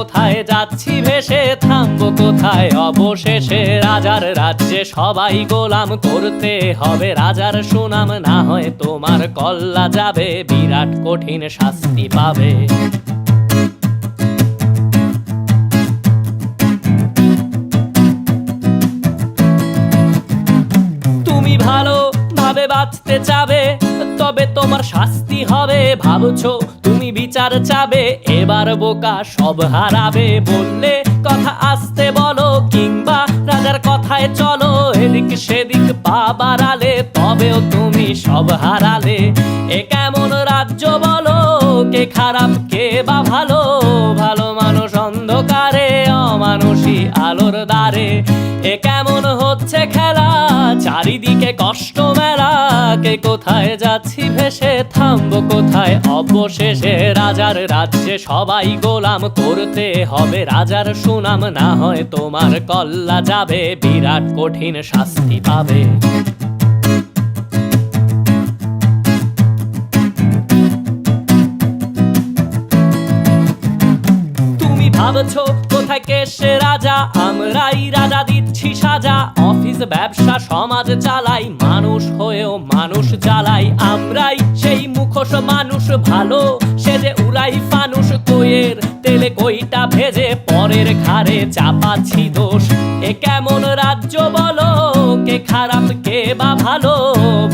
কোথায় যাচ্ছি ভেসে থামবো কোথায়? অবশেষে রাজার রাজ্যে সবাই গোলাম করতে হবে। রাজার সুনাম না হয় তোমার, কল্লা যাবে, বিরাট কঠিন শাস্তি পাবে। তুমি ভালো ভাবে বাঁচতে চাবে তোমার শাস্তি হবে, ভাবছ তুমি বিচার চাবে, এবার বোকা সব হারাবে। বললে কথা আসতে বলো, কিংবা রাজার কথায় চলো, এদিক সেদিক পা বাড়ালে, তবেও তুমি সব হারালে। এ কেমন রাজ্য বলো, কে খারাপ, কে বা ভালো? ভালো মানুষ অন্ধকারে, অমানুষী আলোর দ্বারে। এ কেমন হচ্ছে খেলা, চারিদিকে কষ্ট মেলা কোথায় যাচ্ছি ভেসে থামবো কোথায়? অবশেষে রাজার রাজ্যে সবাই গোলাম করতে হবে। রাজার সুনাম না হয় তোমার, কল্লা যাবে, বিরাট কঠিন শাস্তি পাবে। তুমি ভাবছ কোথায় সে রাজা, আমরাই রাজা দিচ্ছি সাজা। অফিস, ব্যবসা, সমাজ চালাই, মানুষ হয়েও মানুষ জ্বালাই আমরাই সেই মুখোশ মানুষ, ভালো সে যে উড়াই ফানুষ। কইয়ের তেলে কইটা ভেজে পরের ঘাড়ে চাপাচ্ছি দোষ। এ কেমন রাজ্য বলো, কে খারাপ, কে বা ভালো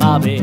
পাবে।